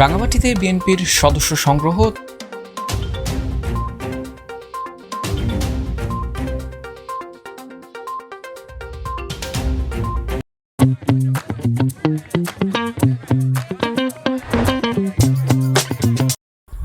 রাঙামাটিতে বিএনপির সদস্য সংগ্রহ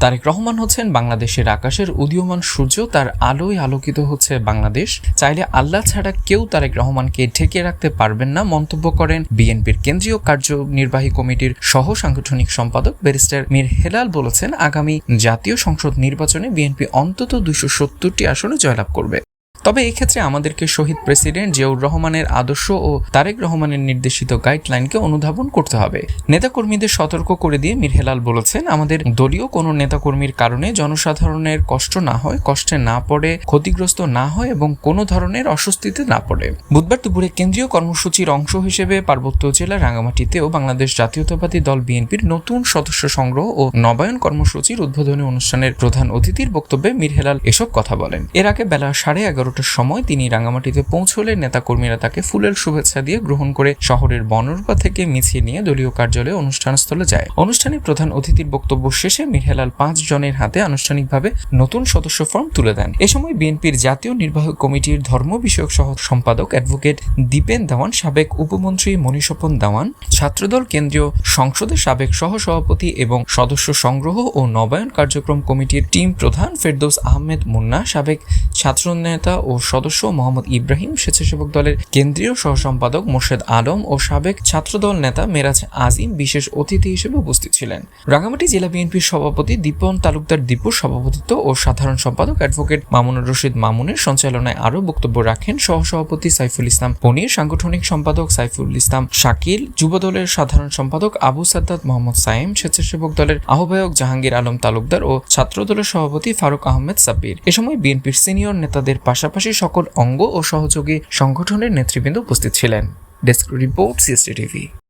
তারেক রহমান হচ্ছেন বাংলাদেশের আকাশের উদীয়মান সূর্য। তার আলোয় আলোকিত হচ্ছে বাংলাদেশ। চাইলে আল্লাহ ছাড়া কেউ তারেক রহমানকে ঢেকে রাখতে পারবেন না, মন্তব্য করেন বিএনপির কেন্দ্রীয় কার্যনির্বাহী কমিটির সহ সাংগঠনিক সম্পাদক ব্যারিস্টার মীর হেলাল বলেছেন, আগামী জাতীয় সংসদ নির্বাচনে বিএনপি অন্তত দুইশো সত্তরটি আসনে জয়লাভ করবে। তবে এক্ষেত্রে আমাদেরকে শহীদ প্রেসিডেন্ট জিয়াউর রহমানের আদর্শ ও তারেক রহমানের নির্দেশিত গাইডলাইনকে অনুধাবন করতে হবে। নেতাকর্মীদের সতর্ক করে দিয়ে মীর হেলাল বলেছেন, আমাদের দলীয় কোনো নেতাকর্মীর কারণে জনসাধারণের কষ্ট না হয়, কষ্টে না পড়ে, ক্ষতিগ্রস্ত না হয় এবং কোনো ধরনের অস্বস্তিতে না পড়ে। বুধবার দুপুরে কেন্দ্রীয় কর্মসূচির অংশ হিসেবে পার্বত্য জেলা রাঙ্গামাটিতেও বাংলাদেশ জাতীয়তাবাদী দল বিএনপির নতুন সদস্য সংগ্রহ ও নবায়ন কর্মসূচির উদ্বোধনী অনুষ্ঠানের প্রধান অতিথির বক্তব্যে মীর হেলাল এসব কথা বলেন। এর আগে বেলা সাড়ে এগারোটার সময় তিনি রাঙ্গামাটিতে পৌঁছলে নেতাকর্মীরা তাকে ফুলের শুভেচ্ছা দিয়ে গ্রহণ করে শহরের বনরূপা থেকে মিছিল নিয়ে দলীয় কার্যালয়ে অনুষ্ঠানস্থলে যায়। অনুষ্ঠানে প্রধান অতিথির বক্তব্য শেষে মীর হেলাল পাঁচ জনের হাতে আনুষ্ঠানিকভাবে নতুন সদস্য ফর্ম তুলে দেন। এ সময় বিএনপির জাতীয় নির্বাহক কমিটির ধর্ম বিষয়ক সহ সম্পাদক অ্যাডভোকেট দীপেন দেওয়ান, সাবেক উপমন্ত্রী মণিস্বপন দেওয়ান, ছাত্রদল কেন্দ্রীয় সংসদের সাবেক সহ সভাপতি এবং সদস্য সংগ্রহ ও নবায়ন কার্যক্রম কমিটির টিম প্রধান ফেরদৌস আহমেদ মুন্না, সাবেক ছাত্রনেতা ও সদস্য মোহাম্মদ ইব্রাহিম স্বেচ্ছাসেবক দলের কেন্দ্রীয় সহসম্পাদক মোর্শেদ আলম ও সাবেক ছাত্রদল নেতা মেরাজ আজিম বিশেষ অতিথি হিসেবে উপস্থিত ছিলেন। রাঙামাটি জেলা বিএনপির সভাপতি দীপন তালুকদার দীপুর সভাপতিত্ব ও সাধারণ সম্পাদক অ্যাডভোকেট মামুনুর রশিদ মামুনের সঞ্চালনায় আরও বক্তব্য রাখেন সহসভাপতি সাইফুল ইসলাম পনির, সাংগঠনিক সম্পাদক সাইফুল ইসলাম শাকিল যুবদলের সাধারণ সম্পাদক আবু সাদ্দাত মোহাম্মদ সাইম স্বেচ্ছাসেবক দলের আহ্বায়ক জাহাঙ্গীর আলম তালুকদার ও ছাত্রদলের সভাপতি ফারুক আহমেদ সাব্বির। এ সময় বিএনপির সিনিয়র নেতাদের পাশাপাশি সকল অঙ্গ ও সহযোগী সংগঠনের নেতৃবৃন্দ উপস্থিত ছিলেন। Desk report TV